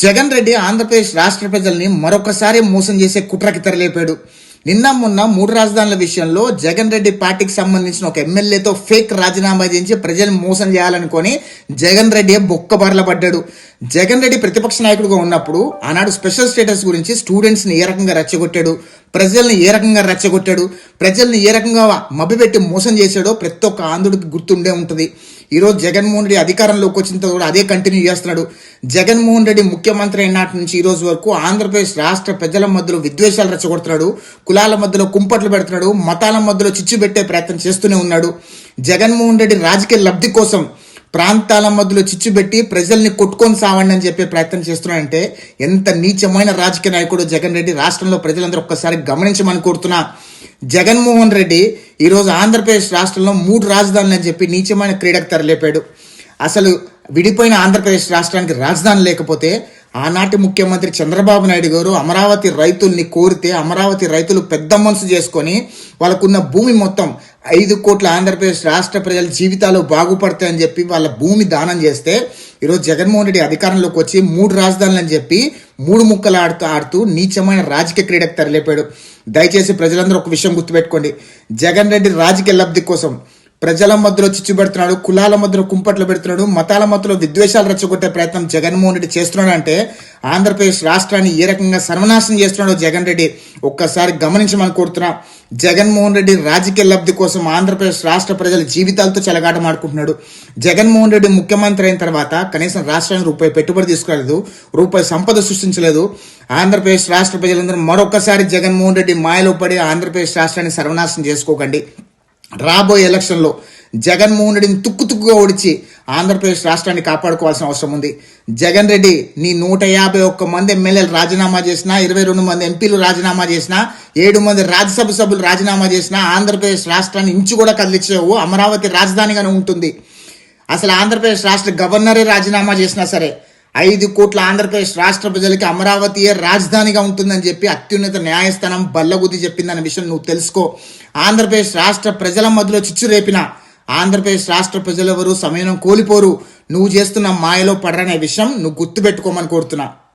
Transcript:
జగన్ రెడ్డి ఆంధ్రప్రదేశ్ రాష్ట్ర ప్రజల్ని మరొకసారి మోసం చేసే కుట్రకి తెరలేపాడు. నిన్న మొన్న మూడు రాజధానుల విషయంలో జగన్ రెడ్డి పార్టీకి సంబంధించిన ఒక ఎమ్మెల్యేతో ఫేక్ రాజీనామా చేయించి ప్రజల్ని మోసం చేయాలనుకొని జగన్ రెడ్డి బొక్క పడ్డాడు. జగన్ రెడ్డి ప్రతిపక్ష నాయకుడిగా ఉన్నప్పుడు ఆనాడు స్పెషల్ స్టేటస్ గురించి స్టూడెంట్స్ని ఏ రకంగా రెచ్చగొట్టాడు? ప్రజల్ని ఏ రకంగా రెచ్చగొట్టాడు? ప్రజల్ని ఏ రకంగా మభ్యపెట్టి మోసం చేశాడో ప్రతి ఒక్క ఆంధ్రుడికి గుర్తుండే ఉంటుంది. ఈరోజు జగన్మోహన్ రెడ్డి అధికారంలోకి వచ్చిన తర్వాత కూడా అదే కంటిన్యూ చేస్తున్నాడు. జగన్మోహన్ రెడ్డి ముఖ్యమంత్రి అయినాటి నుంచి ఈ రోజు వరకు ఆంధ్రప్రదేశ్ రాష్ట్ర ప్రజల మధ్యలో విద్వేషాలు రెచ్చగొడుతున్నాడు. కులాల మధ్యలో కుంపట్లు పెడుతున్నాడు. మతాల మధ్యలో చిచ్చు పెట్టే ప్రయత్నం చేస్తూనే ఉన్నాడు. జగన్మోహన్ రెడ్డి రాజకీయ లబ్ధి కోసం ప్రాంతాల మధ్యలో చిచ్చు పెట్టి ప్రజల్ని కొట్టుకొని సావండి అని చెప్పే ప్రయత్నం చేస్తున్నాడంటే ఎంత నీచమైన రాజకీయ నాయకుడు జగన్ రెడ్డి. రాష్ట్రంలో ప్రజలందరూ ఒక్కసారి గమనించమని కోరుతున్నా. జగన్మోహన్ రెడ్డి ఈరోజు ఆంధ్రప్రదేశ్ రాష్ట్రంలో మూడు రాజధానులు అని చెప్పి నీచమైన క్రీడకు తెరలేపాడు అసలు విడిపోయిన ఆంధ్రప్రదేశ్ రాష్ట్రానికి రాజధాని లేకపోతే ఆనాటి ముఖ్యమంత్రి చంద్రబాబు నాయుడు గారు అమరావతి రైతుల్ని కోరితే అమరావతి రైతులు పెద్ద మనసు చేసుకొని వాళ్ళకున్న భూమి మొత్తం ఐదు కోట్ల ఆంధ్రప్రదేశ్ రాష్ట్ర ప్రజల జీవితాలు బాగుపడతాయని చెప్పి వాళ్ళ భూమి దానం చేస్తే ఈరోజు జగన్మోహన్ రెడ్డి అధికారంలోకి వచ్చి మూడు రాజధానులు అని చెప్పి మూడు ముక్కలు ఆడుతూ ఆడుతూ నీచమైన రాజకీయ క్రీడకు తరలేపాడు. దయచేసి ప్రజలందరూ ఒక విషయం గుర్తుపెట్టుకోండి. జగన్ రెడ్డి రాజకీయ లబ్ధి కోసం ప్రజల మధ్యలో చిచ్చు పెడుతున్నాడు కులాల మధ్యలో కుంపట్లు పెడుతున్నాడు మతాల మధ్యలో విద్వేషాలు రెచ్చగొట్టే ప్రయత్నం జగన్మోహన్ రెడ్డి చేస్తున్నాడు అంటే ఆంధ్రప్రదేశ్ రాష్ట్రాన్ని ఏ రకంగా సర్వనాశనం చేస్తున్నాడో జగన్ రెడ్డి ఒక్కసారి గమనించమని కోరుతున్నా. జగన్మోహన్ రెడ్డి రాజకీయ లబ్ధి కోసం ఆంధ్రప్రదేశ్ రాష్ట్ర ప్రజల జీవితాలతో చెలగాటమాడుకుంటున్నాడు జగన్మోహన్ రెడ్డి ముఖ్యమంత్రి అయిన తర్వాత కనీసం రాష్ట్రానికి రూపాయి పెట్టుబడి తీసుకోలేదు రూపాయి సంపద సృష్టించలేదు. ఆంధ్రప్రదేశ్ రాష్ట్ర ప్రజలందరూ మరొకసారి జగన్మోహన్ రెడ్డి మాయలో పడి ఆంధ్రప్రదేశ్ రాష్ట్రాన్ని సర్వనాశనం చేసుకోకండి. రాబోయే ఎలక్షన్లో జగన్మోహన్ రెడ్డిని తుక్కు తుక్కుగా ఓడిచి ఆంధ్రప్రదేశ్ రాష్ట్రాన్ని కాపాడుకోవాల్సిన అవసరం ఉంది. జగన్ రెడ్డి నీ నూట యాభై ఒక్క మంది ఎమ్మెల్యేలు రాజీనామా చేసినా ఇరవై రెండు మంది ఎంపీలు రాజీనామా చేసినా ఏడు మంది రాజ్యసభ సభ్యులు రాజీనామా చేసినా ఆంధ్రప్రదేశ్ రాష్ట్రాన్ని ఇంచు కూడా కదిలించవు. అమరావతి రాజధానిగానే ఉంటుంది. అసలు ఆంధ్రప్రదేశ్ రాష్ట్ర గవర్నరే రాజీనామా చేసినా సరే ఐదు కోట్ల ఆంధ్రప్రదేశ్ రాష్ట్ర ప్రజలకి అమరావతియే రాజధానిగా ఉంటుందని చెప్పి అత్యున్నత న్యాయస్థానం బల్లగుద్ది చెప్పిందనే విషయం నువ్వు తెలుసుకో. ఆంధ్రప్రదేశ్ రాష్ట్ర ప్రజల మధ్యలో చిచ్చు రేపిన ఆంధ్రప్రదేశ్ రాష్ట్ర ప్రజలెవరూ సమయం కోల్పోరు. నువ్వు చేస్తున్న మాయలో పడరనే విషయం నువ్వు గుర్తుపెట్టుకోమని కోరుతున్నా.